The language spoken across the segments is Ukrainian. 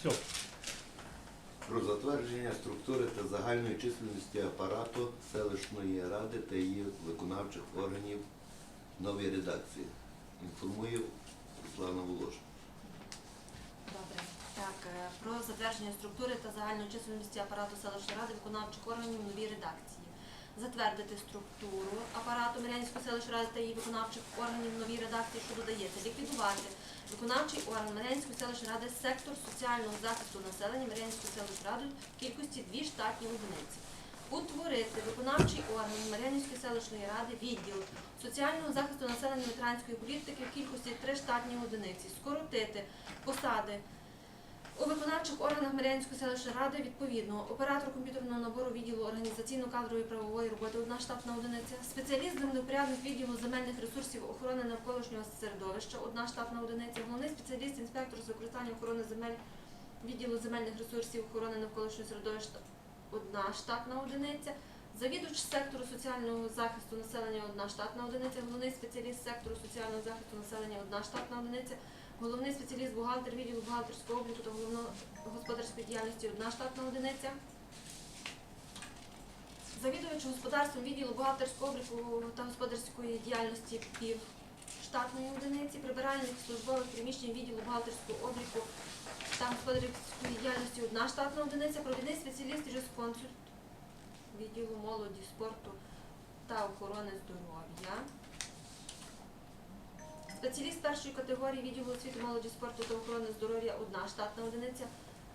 Все. Про затвердження структури та загальної чисельності апарату селищної ради та її виконавчих органів новій редакції. Інформує Руслана Волош. Добре. Так, е, про затвердження структури та загальної чисельності апарату селищної ради виконавчих органів новій редакції. Затвердити структуру апарату Мирянської селищної ради та її виконавчих органів новій редакції, що додається, ліквідувати виконавчий орган Мирянської селищної ради сектор соціального захисту населення Мирянської селищної ради в кількості дві штатні одиниці. Утворити виконавчий орган Мар'янівської селищної ради відділ соціального захисту населення ветеранської політики в кількості три штатні одиниці, скоротити посади у виконавчих органах Мар'янівської селищної ради відповідно оператор комп'ютерного набору відділу організаційно-кадрової правової роботи одна штатна одиниця, спеціаліст землепорядник відділу земельних ресурсів охорони навколишнього середовища одна штатна одиниця, головний спеціаліст інспектор з використання охорони земель відділу земельних ресурсів охорони навколишнього середовища одна штатна одиниця. Завідувач сектору соціального захисту населення одна штатна одиниця, головний спеціаліст сектору соціального захисту населення одна штатна одиниця, головний спеціаліст бухгалтер відділу бухгалтерського обліку та головного господарської діяльності одна штатна одиниця. Завідувач господарством відділу бухгалтерського обліку та господарської діяльності пів штатної одиниці, прибиральник службових приміщень відділу бухгалтерського обліку та господарської діяльності одна штатна одиниця, провідний спеціаліст юрисконсульт відділу молоді, спорту та охорони здоров'я. Спеціаліст першої категорії відділу освіти, молоді, спорту та охорони здоров'я одна штатна одиниця.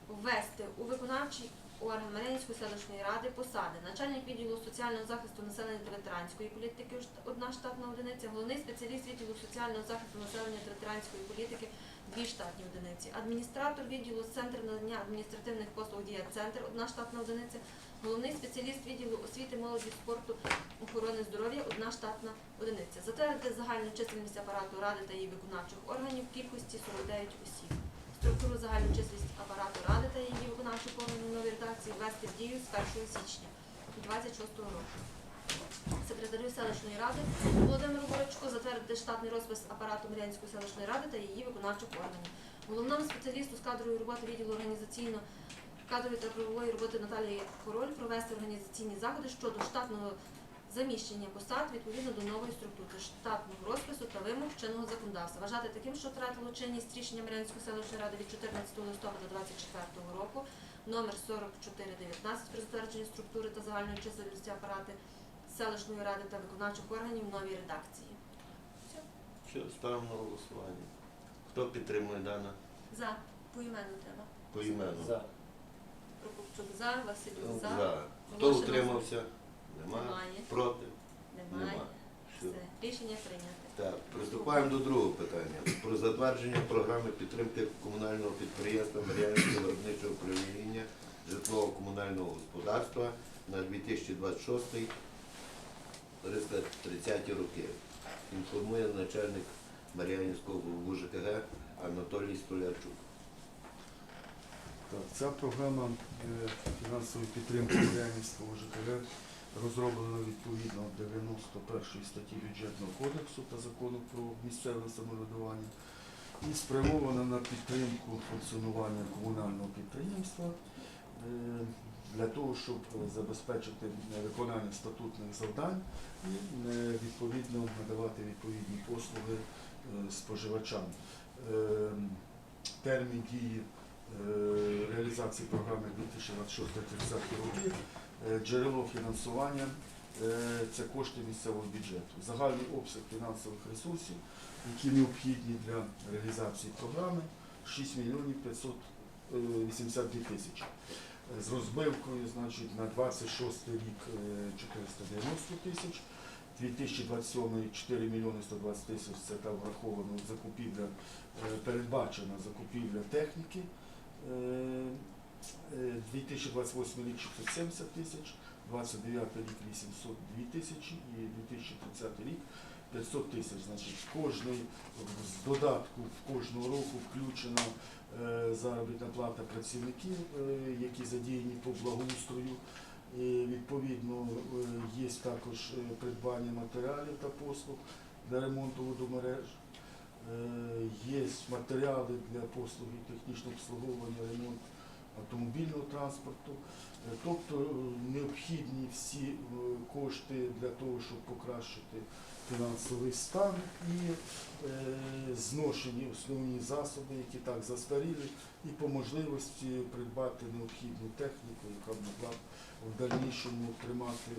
Ввести у виконавчий орган Мар'янської селищної ради посади начальник відділу соціального захисту населення та ветеранської політики одна штатна одиниця, головний спеціаліст відділу соціального захисту населення та ветеранської політики дві штатні одиниці, адміністратор відділу Центр надання адміністративних послуг Дія Центр одна штатна одиниця, головний спеціаліст відділу освіти, молоді, спорту, охорони здоров'я одна штатна одиниця. Затвердити загальну чисельність апарату ради та її виконавчих органів в кількості 49 осіб. Структуру загальну чисельність апарату ради та її виконавчих органів нової редакції ввести в дію з 1 січня 26 року. Секретарю селищної ради Володимиру Борочку затвердити штатний розпис апарату Мирянської селищної ради та її виконавчих органів. Головному спеціалісту з кадрової роботи відділу організаційно кадрової та правової роботи Наталії Король провести організаційні заходи щодо штатного заміщення посад відповідно до нової структури штатного розпису та вимог чинного законодавства. Вважати таким, що втратило чинність рішення Мирянської селищної ради від 14 листопада 2024 року номер 4419 про затвердження структури та загальної чисельності апарати селищної ради та виконавчих органів в новій редакції. Все. Ставимо на голосування? Хто підтримує дане За. Поіменно треба. поіменно? За. Прокопчук за, Василюк за. За. Хто Волошин утримався? Нема. Немає. Проти? Немає. Нема. Все. Все. Рішення прийнято. Так, приступаємо до другого питання. Про затвердження програми підтримки комунального підприємства Мар'янське виробниче управління житлово-комунального господарства на 2026-330 роки. Інформує начальник Мар'янівського ВУЖКГ Анатолій Столярчук. Так, ця програма е, фінансової підтримки Українського ЖКГ розроблена відповідно 91 статті бюджетного кодексу та закону про місцеве самоврядування і спрямована на підтримку функціонування комунального підприємства е, для того, щоб забезпечити виконання статутних завдань і е, відповідно надавати відповідні послуги е, споживачам. Е, Термін дії е, реалізації програми 2026-30 роки. Е, Джерело фінансування е, це кошти місцевого бюджету. Загальний обсяг фінансових ресурсів, які необхідні для реалізації програми 6 мільйонів 582 тисячі. Е, З розбивкою значить, на 26 рік е, 490 тисяч, 2027 4 мільйони 120 тисяч. Це там враховано закупівля, е, передбачена закупівля техніки. Е, е, 2028 рік 670 тисяч, 29 рік 802 тисячі. І 2030 рік 500 тисяч. Значить, кожний з додатку кожного року включена е, заробітна плата працівників, е, які задіяні по благоустрою. І, відповідно, е, є також придбання матеріалів та послуг для ремонту водомереж. Є матеріали для послуги технічного обслуговування, ремонт автомобільного транспорту. Е, Тобто е, необхідні всі е, кошти для того, щоб покращити фінансовий стан і зношені основні засоби, які так застаріли, і по можливості придбати необхідну техніку, яка могла в дальнішому тримати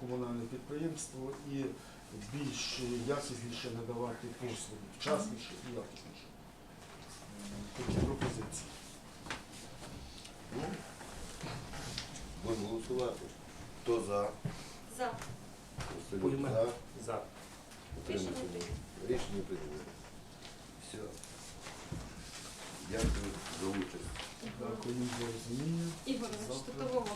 комунальне підприємство і більш якісніше надавати послуги, вчасніше і якісніше. Пропозиції. Ну, Будемо голосувати. Хто за? За. Василюк Пульмен. за. За. Рішення прийнято. Рішення прийнято. Все. Дякую за участь. Дякую за розуміння. Ігор, значить, того